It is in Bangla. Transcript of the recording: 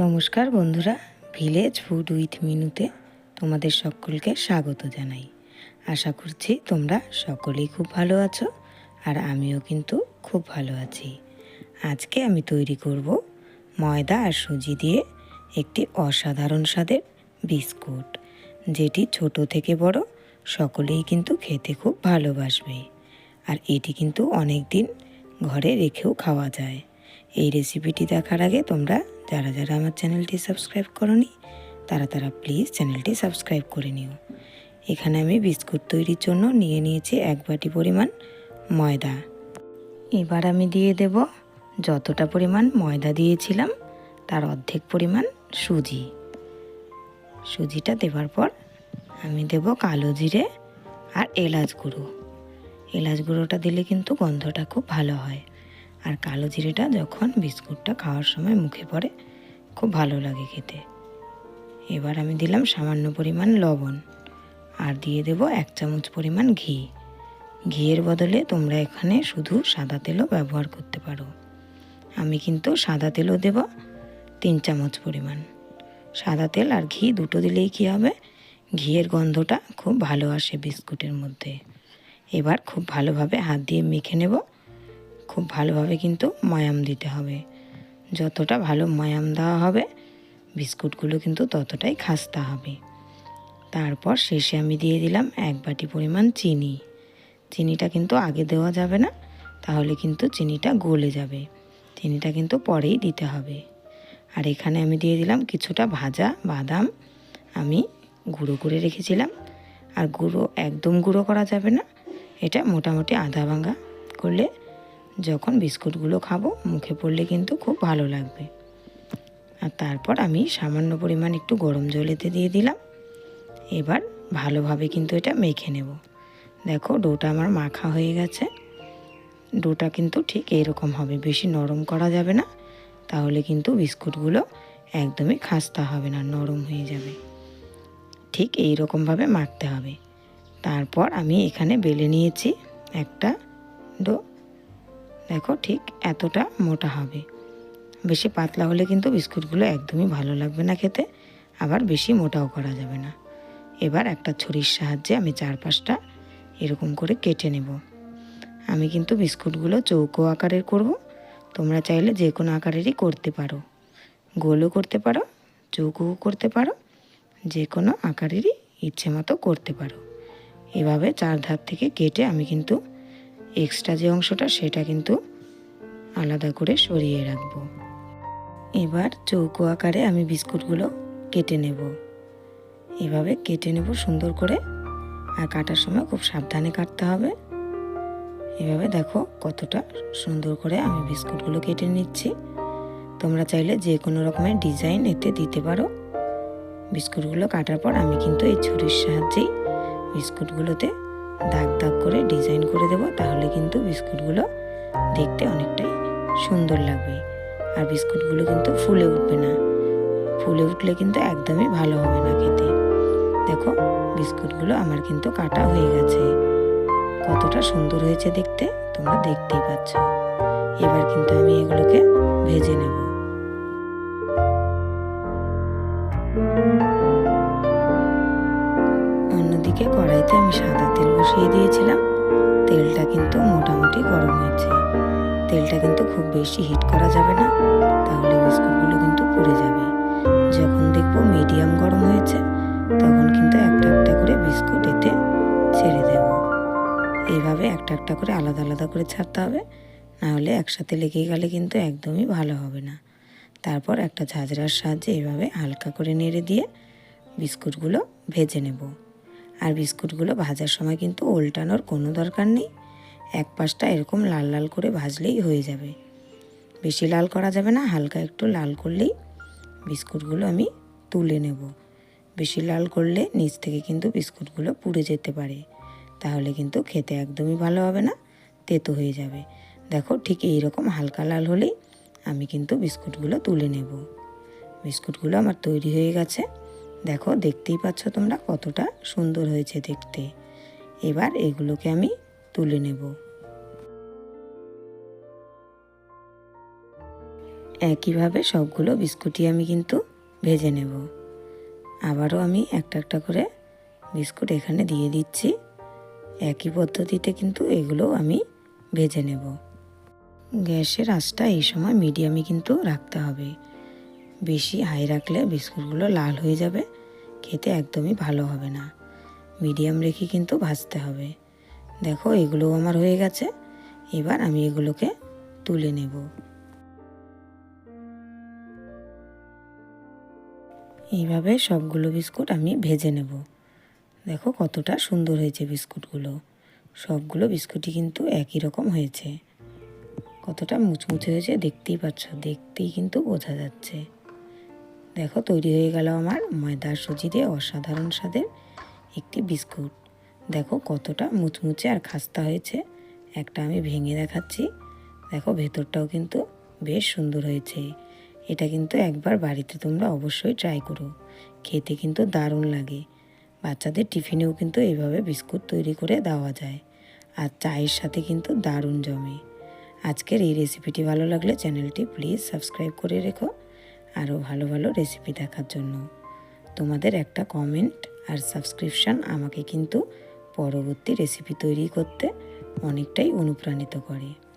নমস্কার বন্ধুরা ভিলেজ ফুড উইথ মিনুতে তোমাদের সকলকে স্বাগত জানাই। আশা করছি তোমরা সকলেই খুব ভালো আছো আর আমিও কিন্তু খুব ভালো আছি। আজকে আমি তৈরি করব ময়দা আর সুজি দিয়ে একটি অসাধারণ স্বাদের বিস্কুট, যেটি ছোট থেকে বড় সকলেই কিন্তু খেতে খুব ভালোবাসবে। আর এটি কিন্তু অনেক দিন ঘরে রেখেও খাওয়া যায়। এই রেসিপিটি দেখার আগে তোমরা যারা যারা আমার চ্যানেলটি সাবস্ক্রাইব করনি, তারা তারা প্লিজ চ্যানেলটি সাবস্ক্রাইব করে নিও। এখানে আমি বিস্কুট তৈরির জন্য নিয়ে নিয়েছি এক বাটি পরিমাণ ময়দা। এবার আমি দিয়ে দেব যতটা পরিমাণ ময়দা দিয়েছিলাম, তার অর্ধেক পরিমাণ সুজি। সুজিটা দেওয়ার পর আমি দেব কালো জিরে আর এলাচ গুঁড়ো। এলাচ গুঁড়োটা দিলে কিন্তু গন্ধটা খুব ভালো হয়। আর কালো জিরেটা যখন বিস্কুটটা খাওয়ার সময় মুখে পড়ে, খুব ভালো লাগে খেতে। এবার আমি দিলাম সামান্য পরিমাণ লবণ আর দিয়ে দেব এক চামচ পরিমাণ ঘি। ঘিয়ের বদলে তোমরা এখানে শুধু সাদা তেলও ব্যবহার করতে পারো। আমি কিন্তু সাদা তেলও দেব তিন চামচ পরিমাণ। সাদা তেল আর ঘি দুটো দিলেই কী হবে? ঘিয়ের গন্ধটা খুব ভালো আসে বিস্কুটের মধ্যে। এবার খুব ভালোভাবে হাত দিয়ে মেখে নেব। খুব ভালোভাবে কিন্তু ময়াম দিতে হবে। যতটা ভালো ময়াম দেওয়া হবে, বিস্কুটগুলো কিন্তু ততটাই খাস্তা হবে। তারপর শেষে আমি দিয়ে দিলাম এক বাটি পরিমাণ চিনি। চিনিটা কিন্তু আগে দেওয়া যাবে না, তাহলে কিন্তু চিনিটা গলে যাবে। চিনিটা কিন্তু পরেই দিতে হবে। আর এখানে আমি দিয়ে দিলাম কিছুটা ভাজা বাদাম। আমি গুঁড়ো করে রেখেছিলাম। আর গুঁড়ো, একদম গুঁড়ো করা যাবে না। এটা মোটামুটি আধা ভাঙা করলে যখন বিস্কুটগুলো খাব, মুখে পড়লে কিন্তু খুব ভালো লাগবে। আর তারপর আমি সামান্য পরিমাণ একটু গরম জলেতে দিয়ে দিলাম। এবার ভালোভাবে কিন্তু এটা মেখে নেব। দেখো, ডোটা আমার মাখা হয়ে গেছে। ডোটা কিন্তু ঠিক এরকম হবে, বেশি নরম করা যাবে না। তাহলে কিন্তু বিস্কুটগুলো একদমই খাস্তা হবে না, নরম হয়ে যাবে। ঠিক এই রকমভাবে মাখতে হবে। তারপর আমি এখানে বেলে নিয়েছি একটা ডো দেখো ঠিক এতটা মোটা হবে। বেশি পাতলা হলে কিন্তু বিস্কুটগুলো একদমই ভালো লাগবে না খেতে, আবার বেশি মোটাও করা যাবে না। এবার একটা ছুরির সাহায্যে আমি চারপাশটা এরকম করে কেটে নেব। আমি কিন্তু বিস্কুটগুলো চৌকো আকারের করব, তোমরা চাইলে যে কোনো আকারেরই করতে পারো। গোলও করতে পারো, চৌকোও করতে পারো, যে কোনো আকারেরই ইচ্ছে মতো করতে পারো। এভাবে চার ধার থেকে কেটে আমি কিন্তু এক্সট্রা যে অংশটা সেটা কিন্তু আলাদা করে সরিয়ে রাখব। এবার চৌকো আকারে আমি বিস্কুটগুলো কেটে নেব। এভাবে কেটে নেব সুন্দর করে, আর কাটার সময় খুব সাবধানে কাটতে হবে। এভাবে দেখো কতটা সুন্দর করে আমি বিস্কুটগুলো কেটে নিচ্ছি। তোমরা চাইলে যে কোনো রকমের ডিজাইন এতে দিতে পারো। বিস্কুটগুলো কাটার পর আমি কিন্তু এই ছুরির সাহায্যেই বিস্কুটগুলোতে দাগ দাগ করে ডিজাইন করে দেব, তাহলে কিন্তু বিস্কুটগুলো দেখতে অনেকটাই সুন্দর লাগবে। আর বিস্কুটগুলো কিন্তু ফুলে উঠবে না। ফুলে উঠলে কিন্তু একদমই ভালো হবে না খেতে। দেখো, বিস্কুটগুলো আমার কিন্তু কাটা হয়ে গেছে। কতটা সুন্দর হয়েছে দেখতে, তোমরা দেখতেই পাচ্ছ। এবার কিন্তু আমি এগুলোকে ভেজে নেব। অন্যদিকে কড়াইতে আমি সাদা তেল বসিয়ে দিয়েছিলাম। তেলটা কিন্তু মোটামুটি গরম হয়েছে। তেলটা কিন্তু খুব বেশি হিট করা যাবে না, তাহলে বিস্কুটগুলো কিন্তু পুড়ে যাবে। যখন দেখব মিডিয়াম গরম হয়েছে, তখন কিন্তু একটা একটা করে বিস্কুট এতে ছেড়ে দেব। এইভাবে একটা একটা করে আলাদা আলাদা করে ছাড়তে হবে, নাহলে একসাথে লেগে গেলে কিন্তু একদমই ভালো হবে না। তারপর একটা ঝাঁঝরার সাহায্যে এইভাবে হালকা করে নেড়ে দিয়ে বিস্কুটগুলো ভেজে নেব। আর বিস্কুটগুলো ভাজার সময় কিন্তু উল্টানোর কোনো দরকার নেই। এক পাশটা এরকম লাল লাল করে ভাজলেই হয়ে যাবে। বেশি লাল করা যাবে না, হালকা একটু লাল করলেই বিস্কুটগুলো আমি তুলে নেব। বেশি লাল করলে নিচ থেকে কিন্তু বিস্কুটগুলো পুড়ে যেতে পারে। তাহলে কিন্তু খেতে একদমই ভালো হবে না, তেতো হয়ে যাবে। দেখো ঠিক এই রকম হালকা লাল হলেই আমি কিন্তু বিস্কুটগুলো তুলে নেব। বিস্কুটগুলো আমার তৈরি হয়ে গেছে। দেখো, দেখতেই পাচ্ছ তোমরা কতটা সুন্দর হয়েছে দেখতে। এবার এগুলোকে আমি তুলে নেব। একইভাবে সবগুলো বিস্কুটই আমি কিন্তু ভেজে নেব। আবারও আমি একটা একটা করে বিস্কুট এখানে দিয়ে দিচ্ছি। একই পদ্ধতিতে কিন্তু এগুলো আমি ভেজে নেব। গ্যাসের আঁচটা এই সময় মিডিয়ামে কিন্তু রাখতে হবে। বেশি হাই রাখলে বিস্কুটগুলো লাল হয়ে যাবে। খেতে একদমই ভালো হবে না। মিডিয়াম রেখে কিন্তু ভাজতে হবে। দেখো এগুলো আমার হয়ে গেছে। এবার আমি এগুলোকে তুলে নেব। এইভাবে সবগুলো বিস্কুট আমি ভেজে নেব। দেখো, কতটা সুন্দর হয়েছে বিস্কুটগুলো। সবগুলো বিস্কুটই কিন্তু একই রকম হয়েছে। কতটা মুচমুচে হয়েছে দেখতেই পাচ্ছ, দেখতেই কিন্তু বোঝা যাচ্ছে। দেখো, তৈরি হয়ে গেল আমার ময়দার সুজি দিয়ে অসাধারণ স্বাদের একটি বিস্কুট। দেখো, কতটা মুচমুচে আর খাস্তা হয়েছে। একটা আমি ভেঙে দেখাচ্ছি। দেখো, ভেতরটাও কিন্তু বেশ সুন্দর হয়েছে। এটা কিন্তু একবার বাড়িতে তোমরা অবশ্যই ট্রাই করো। খেতে কিন্তু দারুণ লাগে। বাচ্চাদের টিফিনেও কিন্তু এইভাবে বিস্কুট তৈরি করে দেওয়া যায়। আর চায়ের সাথে কিন্তু দারুণ জমে। আজকের এই রেসিপিটি ভালো লাগলে চ্যানেলটি প্লিজ সাবস্ক্রাইব করে রেখো। আরও ভালো ভালো রেসিপি দেখার জন্য। তোমাদের একটা কমেন্ট আর সাবস্ক্রিপশান আমাকে কিন্তু পরবর্তী রেসিপি তৈরি করতে অনেকটাই অনুপ্রাণিত করে।